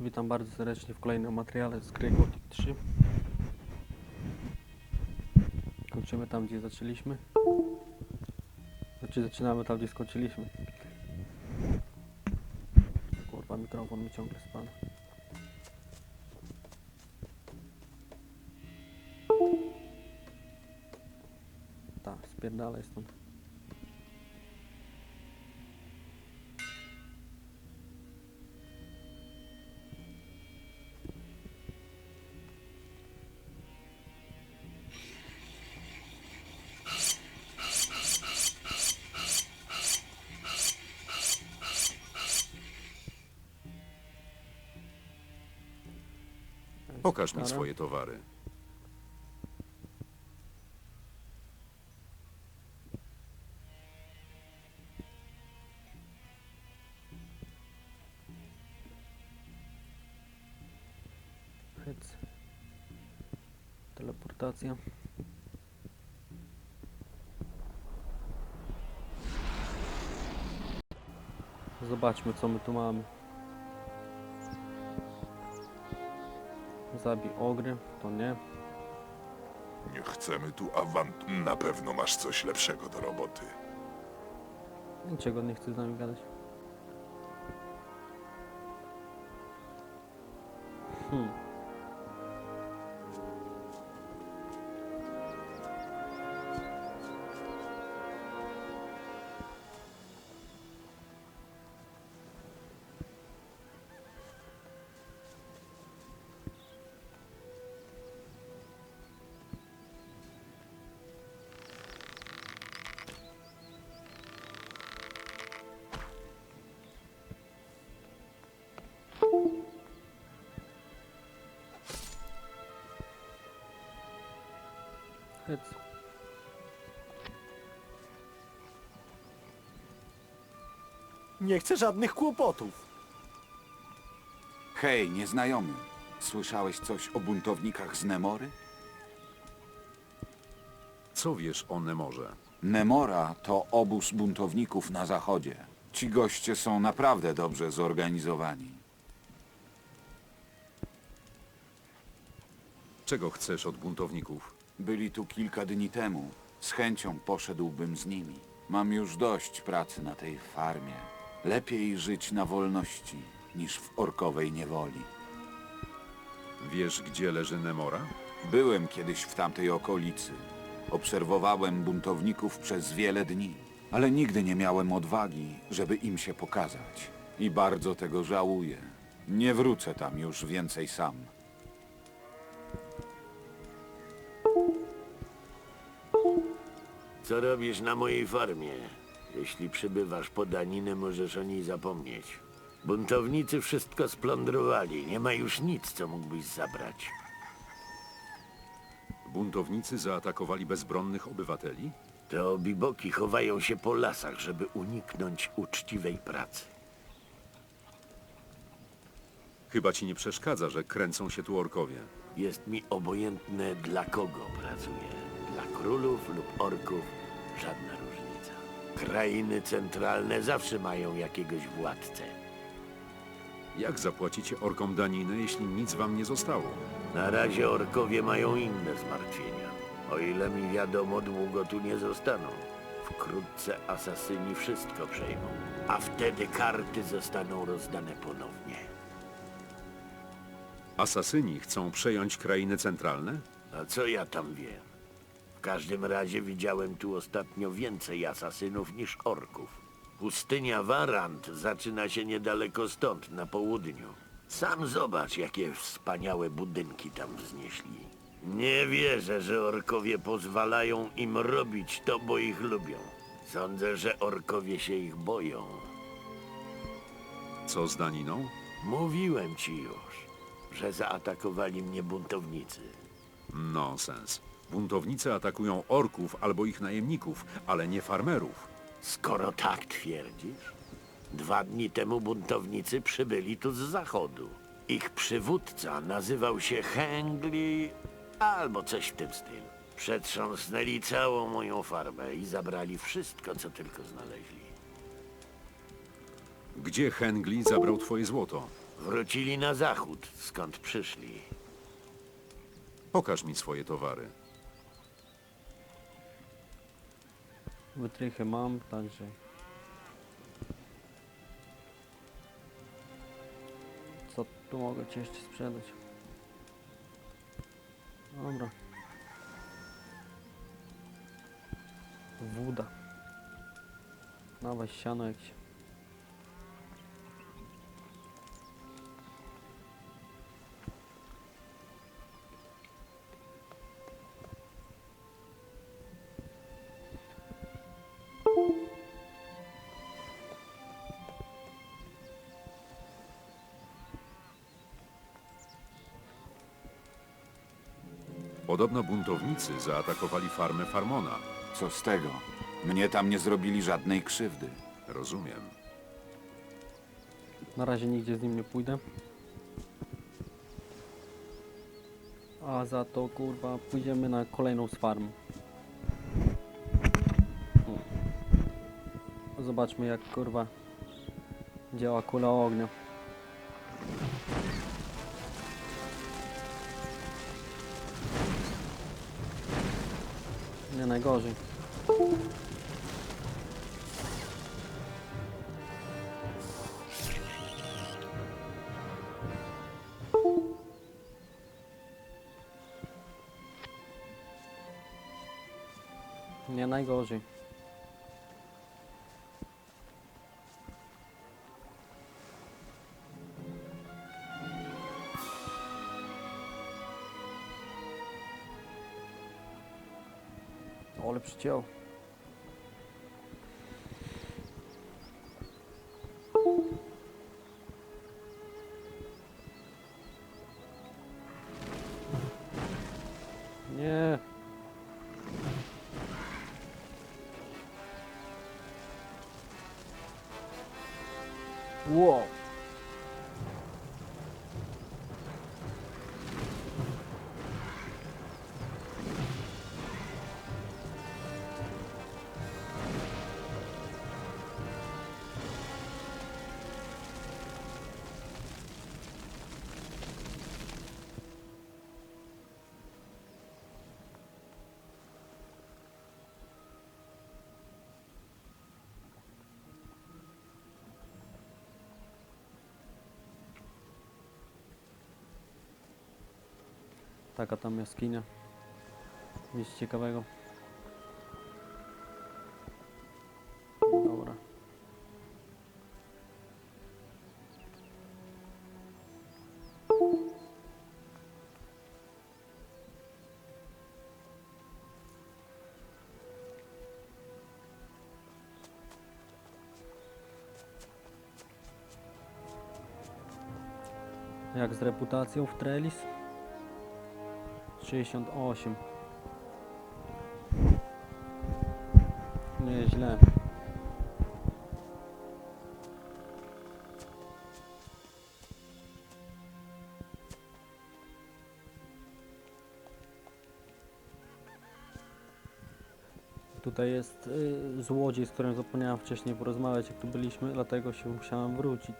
Witam bardzo serdecznie w kolejnym materiale z gry Gothic 3. Kończymy tam, gdzie zaczęliśmy. Znaczy zaczynamy tam, gdzie skończyliśmy. Kurwa, mikrofon mi ciągle spada. Tak, spierdalaj stąd. Pokaż mi swoje towary. Hyc. Teleportacja. Zobaczmy co my tu mamy. Zabij ogry, to nie. Nie chcemy tu awant. Na pewno masz coś lepszego do roboty. Niczego nie chce z nami gadać. Hmm. Nie chcę żadnych kłopotów. Hej, nieznajomy. Słyszałeś coś o buntownikach z Nemory? Co wiesz o Nemorze? Nemora to obóz buntowników na zachodzie. Ci goście są naprawdę dobrze zorganizowani. Czego chcesz od buntowników? Byli tu kilka dni temu. Z chęcią poszedłbym z nimi. Mam już dość pracy na tej farmie. Lepiej żyć na wolności niż w orkowej niewoli. Wiesz, gdzie leży Nemora? Byłem kiedyś w tamtej okolicy. Obserwowałem buntowników przez wiele dni, ale nigdy nie miałem odwagi, żeby im się pokazać. I bardzo tego żałuję. Nie wrócę tam już więcej sam. Co robisz na mojej farmie? Jeśli przybywasz po daninę, możesz o niej zapomnieć. Buntownicy wszystko splądrowali. Nie ma już nic, co mógłbyś zabrać. Buntownicy zaatakowali bezbronnych obywateli? Te obiboki chowają się po lasach, żeby uniknąć uczciwej pracy. Chyba ci nie przeszkadza, że kręcą się tu orkowie. Jest mi obojętne, dla kogo pracuję. Dla królów lub orków żadna różnica. Krainy centralne zawsze mają jakiegoś władcę. Jak zapłacicie orkom daninę, jeśli nic wam nie zostało? Na razie orkowie mają inne zmartwienia. O ile mi wiadomo, długo tu nie zostaną. Wkrótce asasyni wszystko przejmą, a wtedy karty zostaną rozdane ponownie. Asasyni chcą przejąć krainy centralne? A co ja tam wiem? W każdym razie widziałem tu ostatnio więcej asasynów niż orków. Pustynia Warant zaczyna się niedaleko stąd, na południu. Sam zobacz, jakie wspaniałe budynki tam wznieśli. Nie wierzę, że orkowie pozwalają im robić to, bo ich lubią. Sądzę, że orkowie się ich boją. Co z daniną? Mówiłem ci już, że zaatakowali mnie buntownicy. Nonsens. Buntownicy atakują orków albo ich najemników, ale nie farmerów. Skoro tak twierdzisz, dwa dni temu buntownicy przybyli tu z zachodu. Ich przywódca nazywał się Hengli albo coś w tym stylu. Przetrząsnęli całą moją farmę i zabrali wszystko, co tylko znaleźli. Gdzie Hengli zabrał twoje złoto? Wrócili na zachód, skąd przyszli. Pokaż mi swoje towary. Wytrychy mam, także... Co tu mogę ci jeszcze sprzedać? Dobra. Woda. Dawaj siano jakieś. Podobno buntownicy zaatakowali farmę Farmona. Co z tego? Mnie tam nie zrobili żadnej krzywdy. Rozumiem. Na razie nigdzie z nim nie pójdę. A za to kurwa pójdziemy na kolejną z farm. O. Zobaczmy jak kurwa działa kula ognia. Najgorzej. Nie najgorzej. Ale przyciął. Nie. Wow. Taka tam jaskinia. Nic ciekawego. Dobra. Jak z reputacją w Trellis? 68 Nieźle Tutaj jest y, złodziej, z którym zapomniałem wcześniej porozmawiać, jak tu byliśmy, dlatego się musiałem wrócić.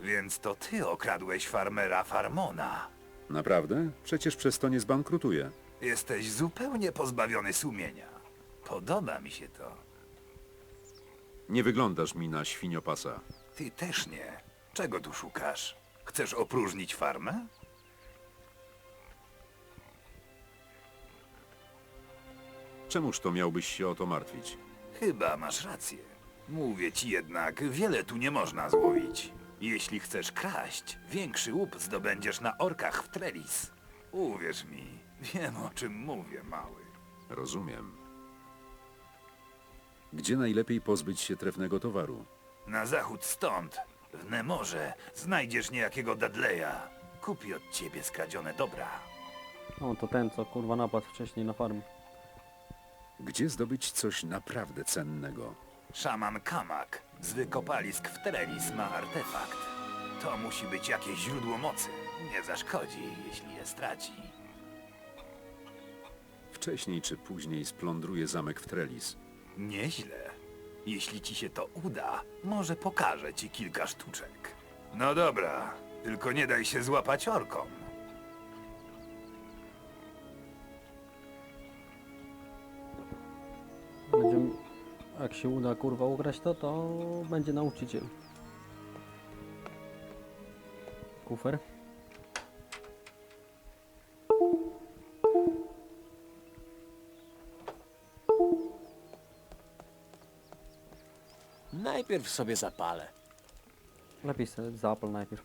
Więc to ty okradłeś farmera Farmona. Naprawdę? Przecież przez to nie zbankrutuje. Jesteś zupełnie pozbawiony sumienia. Podoba mi się to. Nie wyglądasz mi na świniopasa. Ty też nie. Czego tu szukasz? Chcesz opróżnić farmę? Czemuż to miałbyś się o to martwić? Chyba masz rację. Mówię ci jednak, wiele tu nie można złowić. Jeśli chcesz kraść, większy łup zdobędziesz na orkach w Trellis. Uwierz mi, wiem o czym mówię, mały. Rozumiem. Gdzie najlepiej pozbyć się trefnego towaru? Na zachód stąd, w Nemorze, znajdziesz niejakiego Dudleya. Kupi od ciebie skradzione dobra. O, to ten, co kurwa napadł wcześniej na farmę. Gdzie zdobyć coś naprawdę cennego? Szaman Kamak z wykopalisk w Trellis ma artefakt. To musi być jakieś źródło mocy. Nie zaszkodzi, jeśli je straci. Wcześniej czy później splądruje zamek w Trellis. Nieźle. Jeśli ci się to uda, może pokażę ci kilka sztuczek. No dobra, tylko nie daj się złapać orkom. Jak się uda kurwa ugrać to, to będzie nauczyciel. Kufer. Najpierw sobie zapalę. Lepiej sobie zapal najpierw.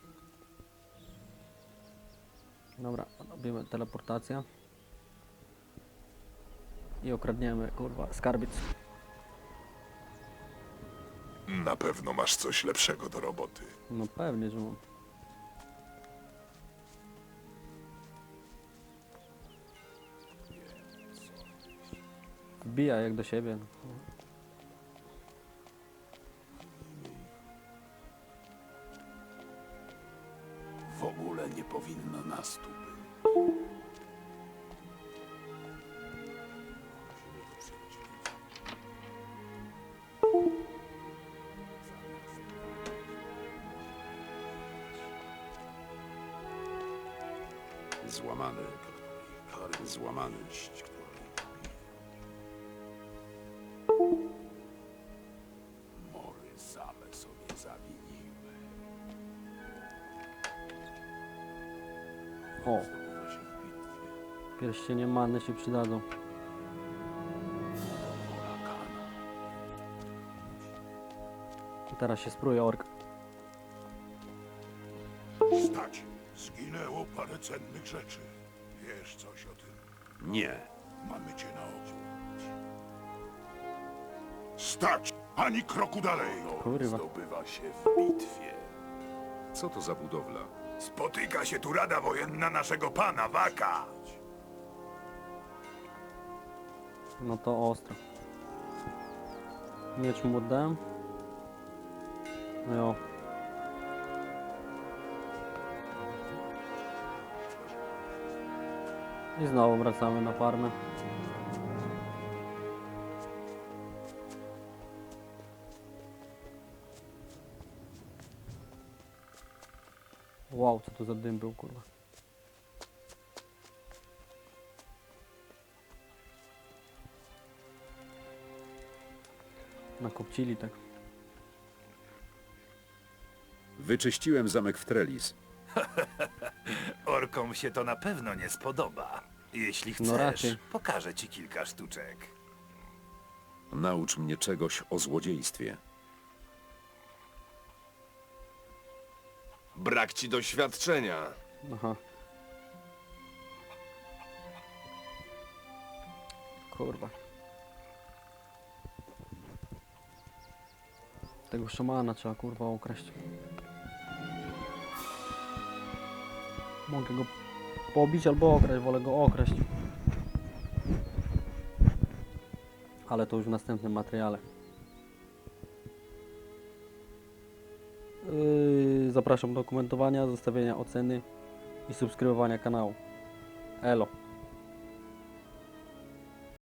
Dobra, robimy teleportację. I okradniemy kurwa skarbiec. Na pewno masz coś lepszego do roboty. No pewnie, że mam. Wbija jak do siebie. no. W ogóle nie powinno nas tu być. Złamany. Złamany. Mory same sobie zawiniły. O! Pierścienie manny się przydadzą. Teraz się spruje ork. Parę cennych rzeczy. Wiesz coś o tym? Nie. Mamy cię na oku. Stać! Ani kroku dalej! Kurwa. Zdobywa się w bitwie. Co to za budowla? Spotyka się tu Rada Wojenna naszego pana, Waka! No to ostro. Miecz mu oddałem. No jo. I znowu wracamy na farmę. Wow, co to za dym był, kurwa. Nakopcili tak. Wyczyściłem zamek w Trellis. Orkom się to na pewno nie spodoba. Jeśli No chcesz, raczej. pokażę ci kilka sztuczek. Naucz mnie czegoś o złodziejstwie. Brak ci doświadczenia. Aha. Kurwa. Tego szamana trzeba kurwa okraść. Mogę go pobić albo okraść, wolę go okraść. Ale to już w następnym materiale. Yy, zapraszam do komentowania, zostawienia oceny i subskrybowania kanału. Elo.